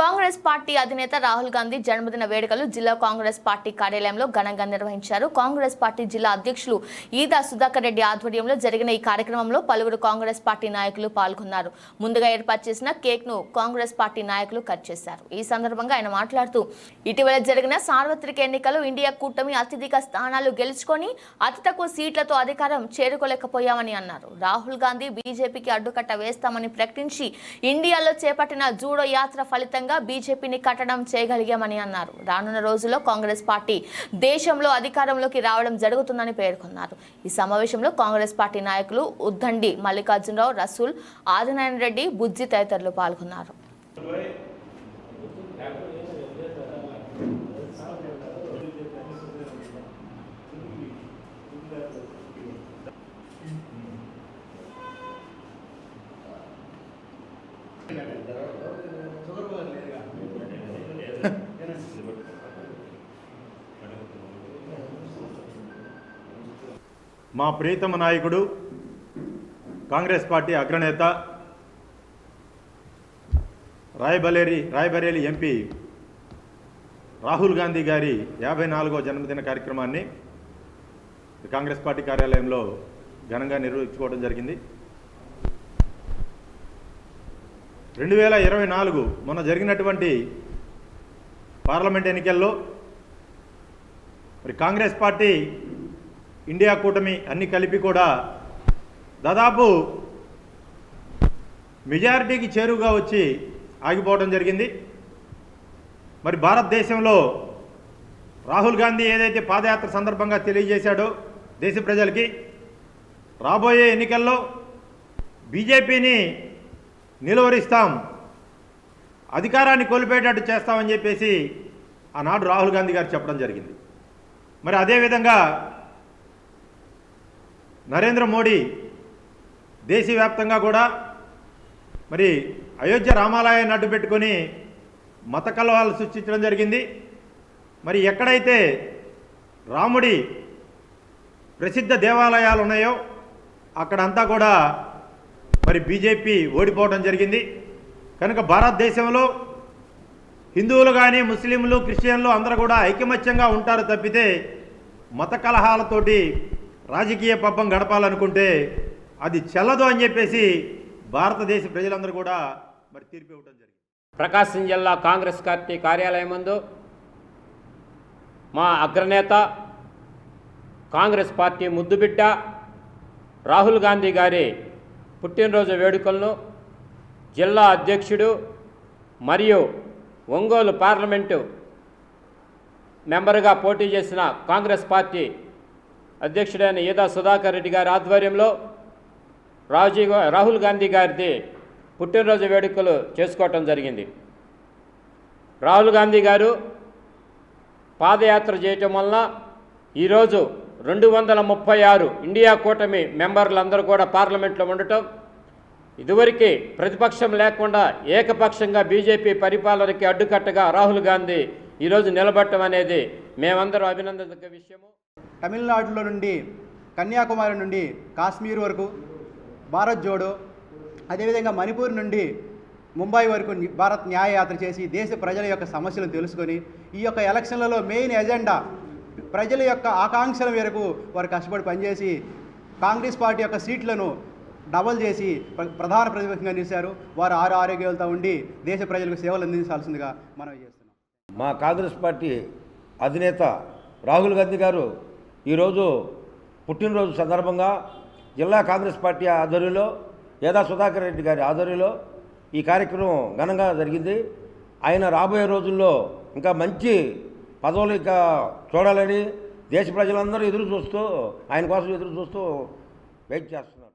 Congress party అధినేత రాహుల్ గాంధీ జన్మదిన వేడుకలు జిల్లా కాంగ్రెస్ పార్టీ కార్యాలయంలో ఘనంగా నిర్వహించారు. కాంగ్రెస్ పార్టీ జిల్లా అధ్యక్షులు ఈదా సుధాకర్ రెడ్డి ఆధ్వర్యంలో జరిగిన ఈ కార్యక్రమంలో పలువురు కాంగ్రెస్ పార్టీ నాయకులు పాల్గొన్నారు. ముందుగా ఏర్పాటు చేసిన కేక్ను కాంగ్రెస్ పార్టీ నాయకులు కట్ చేశారు. ఈ సందర్భంగా ఆయన మాట్లాడుతూ ఇటీవల జరిగిన సార్వత్రిక ఎన్నికలు ఇండియా కూటమి అత్యధిక స్థానాలు గెలుచుకొని అతి తక్కువ సీట్లతో అధికారం చేరుకోలేకపోయామని అన్నారు. రాహుల్ గాంధీ బీజేపీకి అడ్డుకట్ట వేస్తామని ప్రకటించి ఇండియాలో చేపట్టిన జూడో యాత్ర ఫలితంగా బీజేపీని కట్టడం చేయగలిగామని అన్నారు. రానున్న రోజుల్లో కాంగ్రెస్ పార్టీ దేశంలో అధికారంలోకి రావడం జరుగుతుందని పేర్కొన్నారు. ఈ సమావేశంలో కాంగ్రెస్ పార్టీ నాయకులు ఉద్దండి మల్లికార్జునరావు రసూల్ ఆదినారాయణ రెడ్డి బుజ్జి తదితరులు పాల్గొన్నారు. మా ప్రియతమ నాయకుడు కాంగ్రెస్ పార్టీ అగ్రనేత రాయబలేరి రాయబరేలి ఎంపీ రాహుల్ గాంధీ గారి యాభై నాలుగో జన్మదిన కార్యక్రమాన్ని కాంగ్రెస్ పార్టీ కార్యాలయంలో ఘనంగా నిర్వహించుకోవడం జరిగింది. రెండు వేల ఇరవై నాలుగు మొన్న జరిగినటువంటి పార్లమెంట్ ఎన్నికల్లో మరి కాంగ్రెస్ పార్టీ ఇండియా కూటమి అన్ని కలిపి కూడా దాదాపు మెజారిటీకి చేరువుగా వచ్చి ఆగిపోవడం జరిగింది. మరి భారతదేశంలో రాహుల్ గాంధీ ఏదైతే పాదయాత్ర సందర్భంగా తెలియజేశాడో దేశ ప్రజలకి రాబోయే ఎన్నికల్లో బీజేపీని నిలువరిస్తాం అధికారాన్ని కోల్పోయేటట్టు చేస్తామని చెప్పేసి ఆనాడు రాహుల్ గాంధీ గారు చెప్పడం జరిగింది. మరి అదేవిధంగా నరేంద్ర మోడీ దేశవ్యాప్తంగా కూడా మరి అయోధ్య రామాలయాన్ని అడ్డు పెట్టుకొని మత కలవాలు సృష్టించడం జరిగింది. మరి ఎక్కడైతే రాముడి ప్రసిద్ధ దేవాలయాలు ఉన్నాయో అక్కడంతా కూడా మరి బీజేపీ ఓడిపోవడం జరిగింది. కనుక భారతదేశంలో హిందువులు కానీ ముస్లింలు క్రిస్టియన్లు అందరూ కూడా ఐకమత్యంగా ఉంటారు తప్పితే మత కలహాలతోటి రాజకీయ పబ్బం గడపాలనుకుంటే అది చెల్లదు అని చెప్పేసి భారతదేశ ప్రజలందరూ కూడా మరి తీర్పు ఇవ్వడం జరిగింది. ప్రకాశం జిల్లా కాంగ్రెస్ పార్టీ కార్యాలయం ముందు మా అగ్రనేత కాంగ్రెస్ పార్టీ ముద్దుబిడ్డ రాహుల్ గాంధీ గారి పుట్టినరోజు వేడుకలను జిల్లా అధ్యక్షుడు మరియు ఒంగోలు పార్లమెంటు మెంబరుగా పోటీ చేసిన కాంగ్రెస్ పార్టీ అధ్యక్షుడైన ఈదా సుధాకర్ రెడ్డి గారి ఆధ్వర్యంలో రాజీవ్ రాహుల్ గాంధీ గారిది పుట్టినరోజు వేడుకలు చేసుకోవటం జరిగింది. రాహుల్ గాంధీ గారు పాదయాత్ర చేయటం వలన ఈరోజు రెండు వందల ముప్పై ఆరు ఇండియా కూటమి మెంబర్లందరూ కూడా పార్లమెంట్లో ఉండటం ఇదివరకే ప్రతిపక్షం లేకుండా ఏకపక్షంగా బీజేపీ పరిపాలనకి అడ్డుకట్టగా రాహుల్ గాంధీ ఈరోజు నిలబడటం అనేది మేమందరం అభినందన విషయము. తమిళనాడులో నుండి కన్యాకుమారి నుండి కాశ్మీర్ వరకు భారత్ జోడో అదేవిధంగా మణిపూర్ నుండి ముంబై వరకు భారత్ న్యాయయాత్ర చేసి దేశ ప్రజల యొక్క సమస్యలను తెలుసుకొని ఈ యొక్క ఎలక్షన్లలో మెయిన్ ఎజెండా ప్రజల యొక్క ఆకాంక్షల మేరకు వారు కష్టపడి పనిచేసి కాంగ్రెస్ పార్టీ యొక్క సీట్లను డబల్ చేసి ప్ర- ప్రధాన ప్రతిపక్షంగా నిలిచారు. వారు ఆరు ఆరోగ్యాలతో ఉండి దేశ ప్రజలకు సేవలు అందించాల్సిందిగా మనం చేస్తున్నాం. మా కాంగ్రెస్ పార్టీ అధినేత రాహుల్ గాంధీ గారు ఈరోజు పుట్టినరోజు సందర్భంగా జిల్లా కాంగ్రెస్ పార్టీ ఆధ్వర్యంలో యదా సుధాకర్ రెడ్డి గారి ఆధ్వర్యంలో ఈ కార్యక్రమం ఘనంగా జరిగింది. ఆయన రాబోయే రోజుల్లో ఇంకా మంచి పదవులు ఇంకా చూడాలని దేశ ప్రజలందరూ ఎదురు చూస్తూ ఆయన కోసం ఎదురు చూస్తూ వెయిట్ చేస్తున్నారు.